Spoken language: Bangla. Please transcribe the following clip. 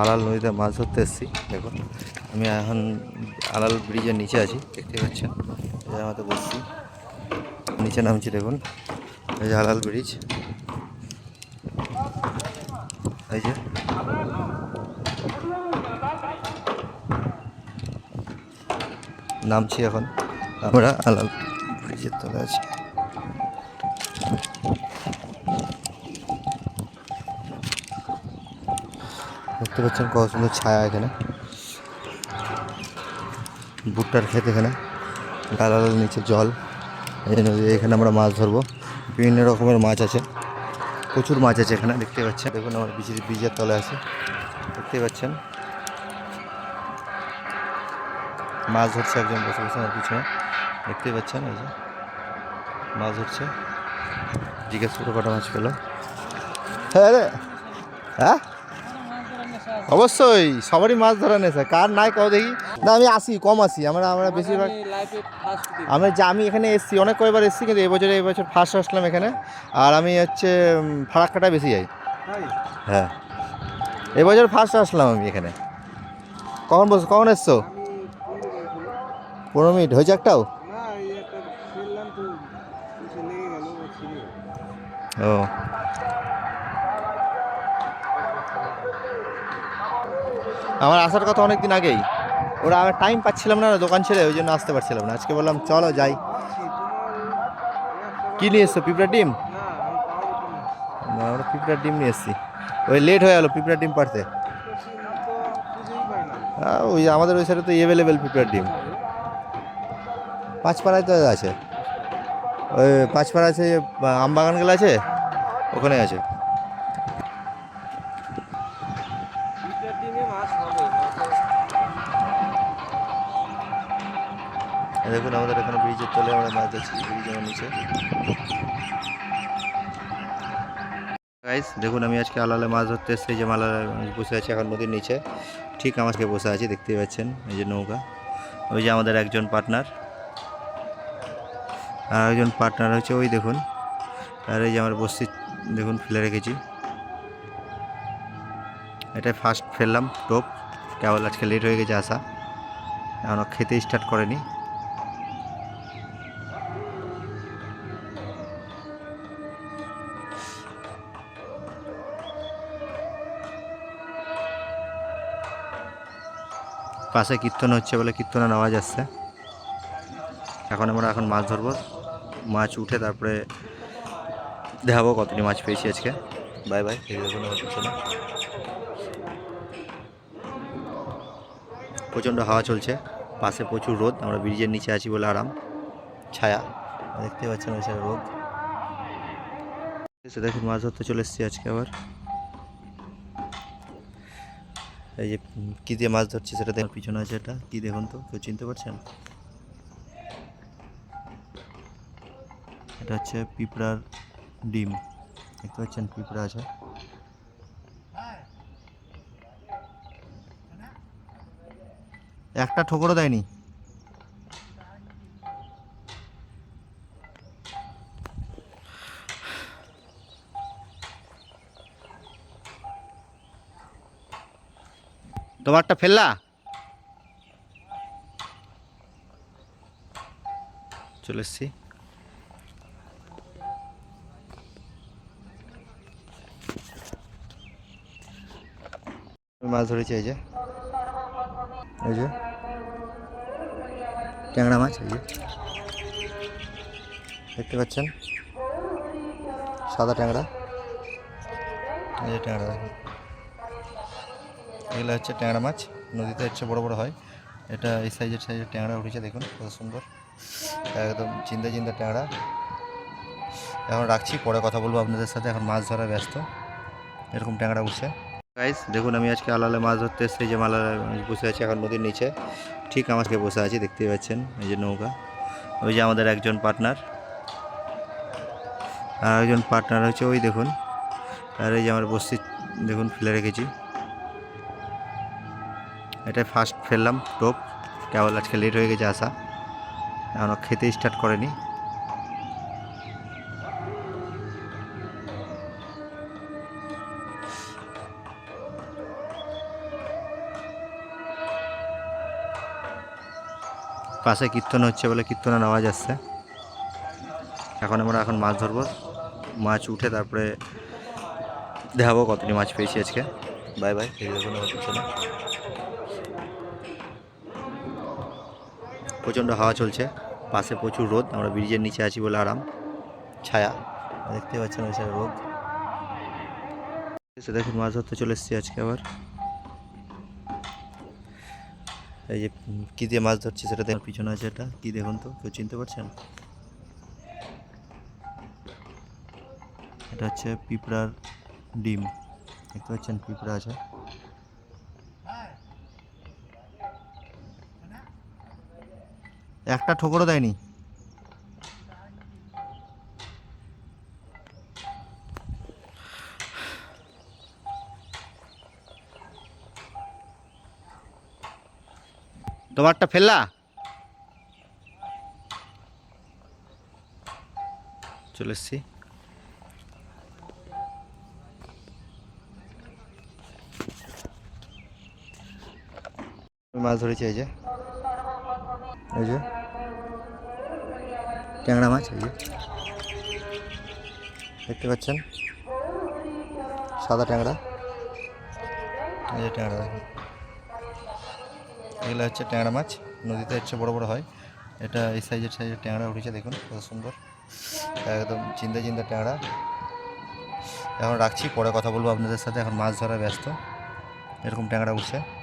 আলাল নদীতে মাছ ধরতে এসেছি। দেখুন, আমি এখন আলাল ব্রিজের নিচে আছি, দেখতে পাচ্ছেন? আমাদের বসছি নিচে নামছি, দেখুন। এই যে আলাল ব্রিজ। এই যে। নামছি এখন। আমরা আলাল ব্রিজের তলে আছি। দেখতে পাচ্ছেন কত সুন্দর ছায়া এখানে। ভুট্টার ক্ষেত এখানে। লাল লাল নিচে জল। এই নদী এখানে আমরা মাছ ধরবো। বিভিন্ন রকমের মাছ আছে। প্রচুর মাছ আছে এখানে, দেখতে পাচ্ছেন। দেখুন আমার বিচির বীজের তলে আছে। দেখতে পাচ্ছেন। মাছ ধরছে একজন, বসে বসে আমার পিছনে। দেখতে পাচ্ছেন এই যে। মাছ ধরছে। জিজ্ঞেস করে কটা মাছ পেল। হ্যাঁ হ্যাঁ? অবশ্যই সবারই মাছ ধরা নেশা। কার নাই কও দেখি। না আমি আসি কম আসি। আমরা আমরা বেশিরভাগ আমি যে আমি এখানে এসেছি অনেক কয়বার এসেছি কিন্তু এবছরে এবছর ফার্স্ট আসলাম এখানে। আর আমি হচ্ছে ফারাক্কাটা বেশি যাই। হ্যাঁ। এবছর ফার্স্ট আসলাম আমি এখানে। কখন বস কখন এসছো? পনেরো মিনিট। হয়েছে একটাও? ও। আমার আসার কথা অনেক দিন আগেই। ওরা আমার টাইম পাচ্ছিলাম না দোকান ছেড়ে, ওই জন্য আসতে পারছিলাম না। আজকে বললাম, চলো যাই। কি নিয়ে এসছো পিঁপড়া ডিম? না, আমরা পিঁপড়া ডিম নিয়ে এসেছি। ওই লেট হয়ে গেলো পিঁপড়া ডিম পারতে তো খুঁজেই পাই ওই আমাদের ওই সাইডে তো অ্যাভেলেবেল পিঁপড়ার ডিম। পাঁচপাড়ায় তো আছে। ওই পাঁচপাড়া আছে যে আমবাগান গেলে আছে, ওখানে আছে। দেখুন, আমাদের এখানে ব্রিজের তলে আমরা মাছ ধরছি ব্রিজের নিচে। গাইস দেখুন, আমি আজকে আলালে মাছ ধরতে এসেছি যে মালা বসে আছি এখন নদীর নিচে। ঠিক আমাকে বসে আছি, দেখতেই পাচ্ছেন, এই যে নৌকা। ওই যে আমাদের একজন পার্টনার আর একজন পার্টনার হচ্ছে ওই দেখুন। আর এই যে আমার বস্তি, দেখুন, ফেলে রেখেছি। এটা ফার্স্ট ফেললাম টোপ কেবল আজকে লেট হয়ে গেছে আসা এখনও খেতে স্টার্ট করেনি। পাশে কীর্তন হচ্ছে বলে কীর্তনের আওয়াজ আসছে। এখন আমরা এখন মাছ ধরবো। মাছ উঠে তারপরে দেখাবো কতটি মাছ পেয়েছি আজকে। বাই বাই প্রচণ্ড হাওয়া চলছে। পাশে প্রচুর রোদ, আমরা ব্রিজের নিচে আছি বলে আরাম ছায়া, দেখতে পাচ্ছেন রোদ। দেখুন মাছ ধরতে চলে এসেছি আজকে আবার। এই যে কী দিয়ে মাছ ধরছে সেটা দেখার পিছনে আছে এটা, কি দেখুন তো, কেউ চিনতে পারছেন? এটা হচ্ছে পিঁপড়ার ডিম, দেখতে পাচ্ছেন পিঁপড়া আছে। একটা ঠোকরও দেয়নি। তোমারটা ফেললা? চলে এসছি। মাছ ধরেছি, এই যে। এই যে। ট্যাংরা মাছ, এই যে। দেখতে পাচ্ছেন? সাদা ট্যাংরা। এই যে ট্যাংরা এগুলো হচ্ছে ট্যাংরা মাছ, নদীতে হচ্ছে বড় বড় হয়। এটা এই সাইজের সাইজের ট্যাংরা উঠেছে, দেখুন কত সুন্দর। একদম চিন্তা চিন্তা ট্যাংরা। এখন রাখছি, পরে কথা বলব আপনাদের সাথে। এখন মাছ ধরা ব্যস্ত, এরকম ট্যাংরা উঠছে। গাইস দেখুন, আমি আজকে আলালে মাছ ধরতে এসেছি যে মালা বসে আছি এখন নদীর নিচে। ঠিক আমাকে বসে আছি, দেখতেই পাচ্ছেন, এই যে নৌকা। ওই যে আমাদের একজন পার্টনার আর একজন পার্টনার হচ্ছে ওই, দেখুন। আর এই যে আমার বস্তি, দেখুন, ফেলে রেখেছি। এটা ফার্স্ট ফেললাম টোপ কেবল আজকে লেট হয়ে গেছে আসা এখনও খেতে স্টার্ট করেনি। পাশে কীর্তন হচ্ছে বলে কীর্তনের আওয়াজ আসছে। এখন আমরা এখন মাছ ধরবো। মাছ উঠে তারপরে দেখাবো কতটি মাছ পেয়েছি আজকে। বাই বাই এই রকম প্রচণ্ড হাওয়া চলছে। পাশে প্রচুর রোদ, আমরা ব্রিজের নিচে আছি বলে আরাম। ছায়া, দেখতে পাচ্ছেন ওই সাইড রোদ। এসে দেখুন, মাছ ধরতে চলে এসেছি আজকে আবার। এই যে কি দিয়ে মাছ ধরছে সেটা দেখুন, পিছনে আছে এটা। কি দেখুন তো, কেউ চিনতে পারছেন? এটা হচ্ছে পিঁপড়ার ডিম। দেখতে পাচ্ছেন, পিঁপড়া আছে। একটা ঠোকরও দেয়নি। তোমারটা ফেললা? চলে এসছি। মাছ ধরেছি এই যে। এই যে। ট্যাংরা মাছ, এই যে। দেখতে পাচ্ছেন? সাদা ট্যাংরা। এই যে ট্যাংরা এগুলো হচ্ছে ট্যাংরা মাছ, নদীতে হচ্ছে বড় বড় হয়। এটা এই সাইজের সাইজের ট্যাংরা উঠেছে, দেখুন, কত সুন্দর। একদম চিন্তা চিন্তা ট্যাংরা। এখন রাখছি, পরে কথা বলব আপনাদের সাথে। এখন মাছ ধরা ব্যস্ত। এরকম ট্যাংরা উঠছে।